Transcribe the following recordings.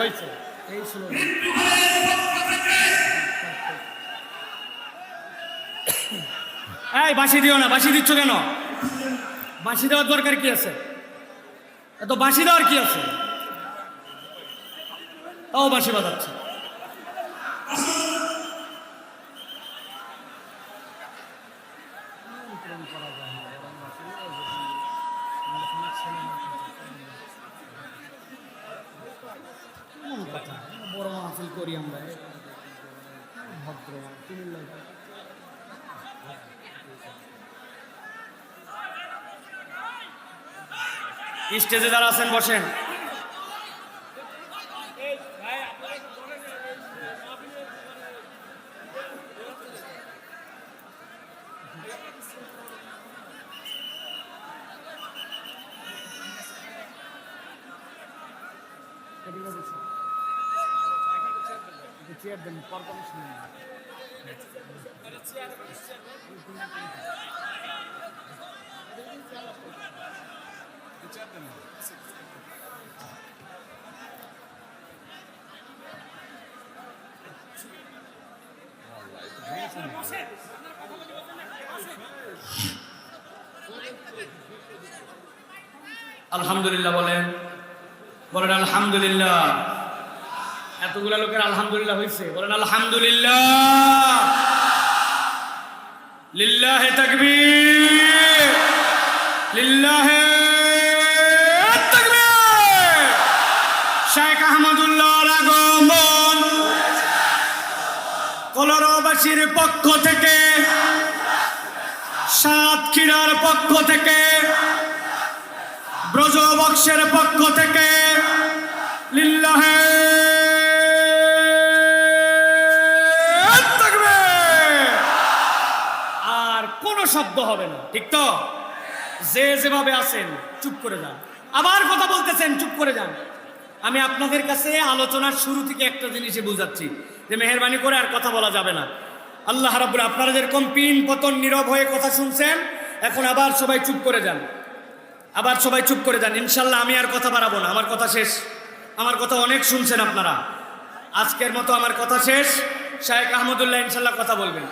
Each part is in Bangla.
হয়েছে হয়েছে। এই স্লোগান এই বাসি দিও না বাসি দিচ্ছ কেন? বাসি দেওয়ার দরকার কি আছে? এত বাসি দেওয়ার কি আছে? তাও বাসি বাজাচ্ছে। কথা বড় মাহফিল করি আমরা। ভদ্র স্টেজে যারা আছেন বসেন। চেয়ার দেন পরপর শুনুন আলহামদুলিল্লাহ বলেন। বলেন আলহামদুলিল্লাহ। এতগুলা লোকের আলহামদুলিল্লাহ হয়েছে বলেন, আলহামদুলিল্লাহ। লিল্লাহে তাকবীর। লিল্লাহে তাকবীর। শেখ আহমদুল্লাহর আগমন। কলরবাসীর পক্ষ থেকে। সাতক্ষীরার পক্ষ থেকে। ব্রজবক্সের পক্ষ থেকে। লিল্লাহে শব্দ হবে না, ঠিক তো? যে যেভাবে আছেন, চুপ করে যান। আবার কথা বলতেছেন, চুপ করে যান। আমি আপনাদের কাছে আলোচনার শুরু থেকে একটা জিনিসে বুঝাচ্ছি, যে মেহরবানি করে আর কথা বলা যাবে না। আল্লাহ রাব্বুল আপনারা যেরকম পিন পতন নীরব হয়ে কথা শুনছেন, এখন আবার সবাই চুপ করে যান। আবার সবাই চুপ করে যান। ইনশাল্লাহ আমি আর কথা বাড়াবো না, আমার কথা শেষ। আমার কথা অনেক শুনছেন আপনারা। আজকের মতো আমার কথা শেষ। শাহেক আহমদুল্লাহ ইনশাল্লাহ কথা বলবেন।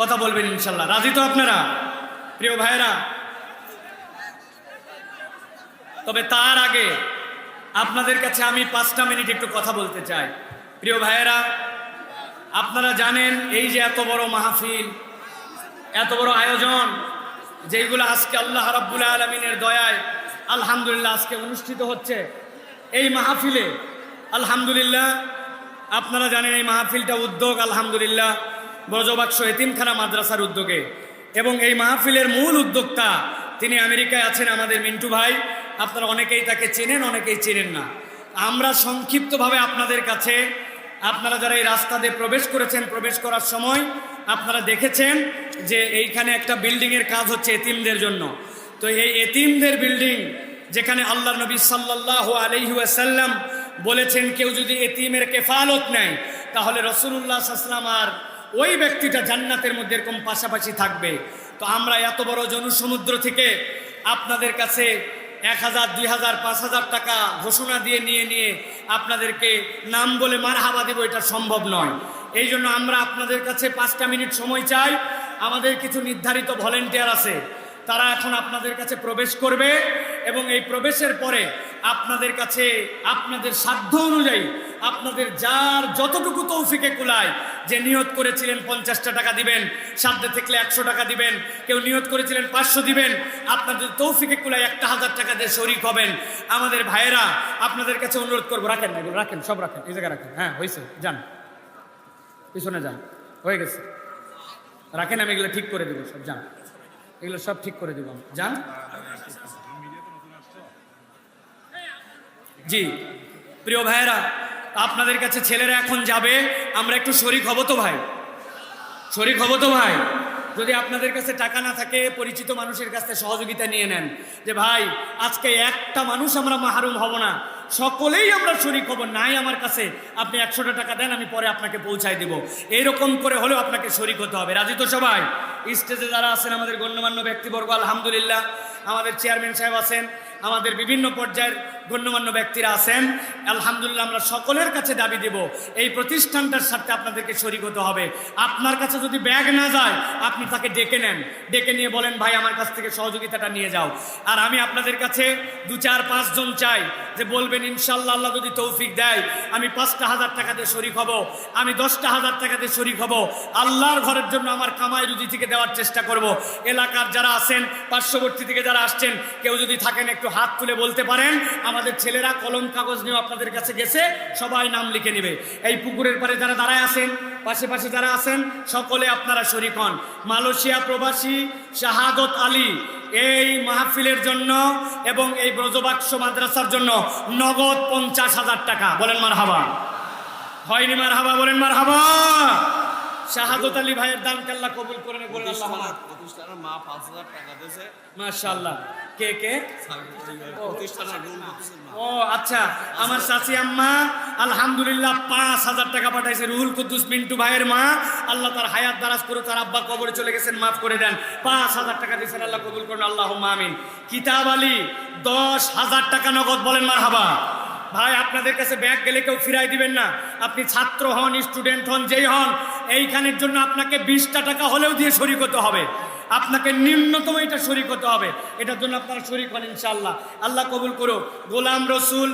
কথা বলবেন ইনশাল্লাহ। রাজি তো আপনারা? প্রিয় ভাইয়েরা, তবে তার আগে আপনাদের কাছে আমি পাঁচটা মিনিট একটু কথা বলতে চাই। প্রিয় ভাইয়েরা, আপনারা জানেন এই যে এত বড় মাহফিল, এত বড় আয়োজন যেগুলো আজকে আল্লাহ রাব্বুল আলমিনের দয়ায় আলহামদুলিল্লাহ আজকে অনুষ্ঠিত হচ্ছে, এই মাহফিলে, আলহামদুলিল্লাহ, আপনারা জানেন এই মাহফিলটা উদ্যোগ, আলহামদুলিল্লাহ। ব্রজবাক্স এতিমখানা মাদ্রাসার উদ্যোগে। এবং এই মাহফিলের মূল উদ্যোক্তা তিনি আমেরিকায় আছেন আমাদের মিন্টু ভাই। আপনারা অনেকেই তাকে চেনেন, অনেকেই চেনেন না। আমরা সংক্ষিপ্তভাবে আপনাদের কাছে, আপনারা যারা এই রাস্তা দিয়ে প্রবেশ করেছেন, প্রবেশ করার সময় আপনারা দেখেছেন যে এইখানে একটা বিল্ডিংয়ের কাজ হচ্ছে এতিমদের জন্য। তো এই এতিমদের বিল্ডিং যেখানে আল্লাহ নবী সাল্লাহ আলহিউসাল্লাম বলেছেন, কেউ যদি এতিমের কেফালত নেয়, তাহলে রসুল্লাহ সাল্লাম আর ওই ব্যক্তিটা জান্নাতের মধ্যে এরকম পাশাপাশি থাকবে। তো আমরা এত বড় জনসমুদ্র থেকে আপনাদের কাছে এক হাজার, দুই হাজার, পাঁচ হাজার টাকা ঘোষণা দিয়ে নিয়ে নিয়ে আপনাদেরকে নাম বলে মার হাবা দেবো, এটা সম্ভব নয়। এই জন্য আমরা আপনাদের কাছে পাঁচটা মিনিট সময় চাই। আমাদের কিছু নির্ধারিত ভলেন্টিয়ার আছে, তারা এখন আপনাদের কাছে প্রবেশ করবে এবং এই প্রবেশের পরে আপনাদের কাছে আপনাদের সাধ্য অনুযায়ী আপনাদের যার যতটুকু তৌফিকে কুলায়, যে নিয়ত করেছিলেন পঞ্চাশটা টাকা দিবেন সাধ্যে থাকলে একশো টাকা দিবেন, কেউ নিয়ত করেছিলেন পাঁচশো দিবেন আপনাদের তৌফিকে কুলায় একটা হাজার টাকা দিয়ে শরিক হবেন, আমাদের ভাইয়েরা আপনাদের কাছে অনুরোধ করব, রাখেন না রাখেন, সব রাখেন, এই জায়গায় রাখেন হ্যাঁ হয়েছে, যান, পিছনে যান, হয়ে গেছে, রাখেন, আমি এগুলো ঠিক করে দেবো সব, যান, এগুলো সব ঠিক করে দেবো, যান, জি, প্রিয় ভাইয়েরা আপনাদের কাছে ছেলেরা এখন যাবে, আমরা একটু শরিক হব তো ভাই। শরিক হব তো ভাই। যদি আপনাদের কাছে টাকা না থাকে, পরিচিত মানুষের কাছে সহযোগিতা নিয়ে নেন। যে ভাই, আজকে একটা মানুষ আমরা মাহরুম হব না। সকলেই আমরা শরিক হব, নাই আমার কাছে। আপনি একশোটা টাকা দেন, আমি পরে আপনাকে পৌঁছাই দেব। এইরকম করে হলেও আপনাকে শরিক হতে হবে। রাজি তো সবাই? স্টেজে যারা আছেন, আমাদের গণ্যমান্য ব্যক্তিবর্গ, আলহামদুলিল্লাহ। আমাদের চেয়ারম্যান সাহেব আছেন। আমাদের বিভিন্ন পর্যায়ের গণ্যমান্য ব্যক্তিরা আছেন। আলহামদুলিল্লাহ আমরা সকলের কাছে দাবি দেব, এই প্রতিষ্ঠানটার সাথে আপনাদেরকে শরিক হতে হবে। আপনার কাছে যদি ব্যাগ না যায়, আপনি তাকে ডেকে নেন। ডেকে নিয়ে বলেন, ভাই, আমার কাছ থেকে সহযোগিতাটা নিয়ে যাও। আর আমি আপনাদের কাছে দু চার পাঁচজন চাই যে বলবেন ইনশাল্লাহ আল্লাহ যদি তৌফিক দেয়, আমি পাঁচটা হাজার টাকাতে শরিক হব, আমি দশটা হাজার টাকাতে শরিক হব। আল্লাহর ঘরের জন্য আমার কামাই রুজি থেকে দেওয়ার চেষ্টা করব। এলাকার যারা আছেন, পার্শ্ববর্তী থেকে যারা আসছেন, কেউ যদি থাকেন একটু হাত তুলে বলতে পারেন। আমাদের ছেলেরা কলম, কাগজ নিয়ে আপনাদের কাছে গেছে, সবাই নাম লিখে নেবে। এই পুকুরের পারে যারা দাঁড়ায় আছেন, পাশে পাশে যারা আছেন, সকলে আপনারা শরিক হন। মালয়েশিয়া প্রবাসী শাহাদত আলী এই মাহফিলের জন্য এবং এই ব্রজবাক্স মাদ্রাসার জন্য নগদ পঞ্চাশ হাজার টাকা। বলেন মার হাবা হয়নি মার হাবা বলেন মার হাবা শাহাদত আলী ভাইয়ের দান কাল্লা কবুল করে নেন, বলেন আল্লাহ প্রতিষ্ঠানের মা পাঁচ হাজার টাকা দিয়েছে। মাশাআল্লাহ। কে কে? প্রতিষ্ঠানের ও আচ্ছা আমার চাচি আম্মা আলহামদুলিল্লাহ পাঁচ হাজার টাকা পাঠাইছে। রুহুল কুদ্দুস মিন্টু ভাইয়ের মা আল্লাহ তার হায়াত দারাজ করে তার আব্বা কবরে চলে গেছেন মাফ করে দেন। পাঁচ হাজার টাকা দিয়েছেন আল্লাহ কবুল করুন আল্লাহ আমিন। কিতাব আলী দশ হাজার টাকা নগদ বলেন মার হাবা ভাই, আপনাদের কাছে ব্যাগ গেলে কেউ ফিরাই দিবেন না। আপনি ছাত্র হন, স্টুডেন্ট হন, যেই হন, এইখানের জন্য আপনাকে বিশটা টাকা হলেও দিয়ে শরিক হতে হবে। আপনাকে নিম্নতম এটা শরিক হতে হবে। এটার জন্য আপনারা শরিক হন ইনশাল্লাহ আল্লাহ কবুল করো গোলাম রসুল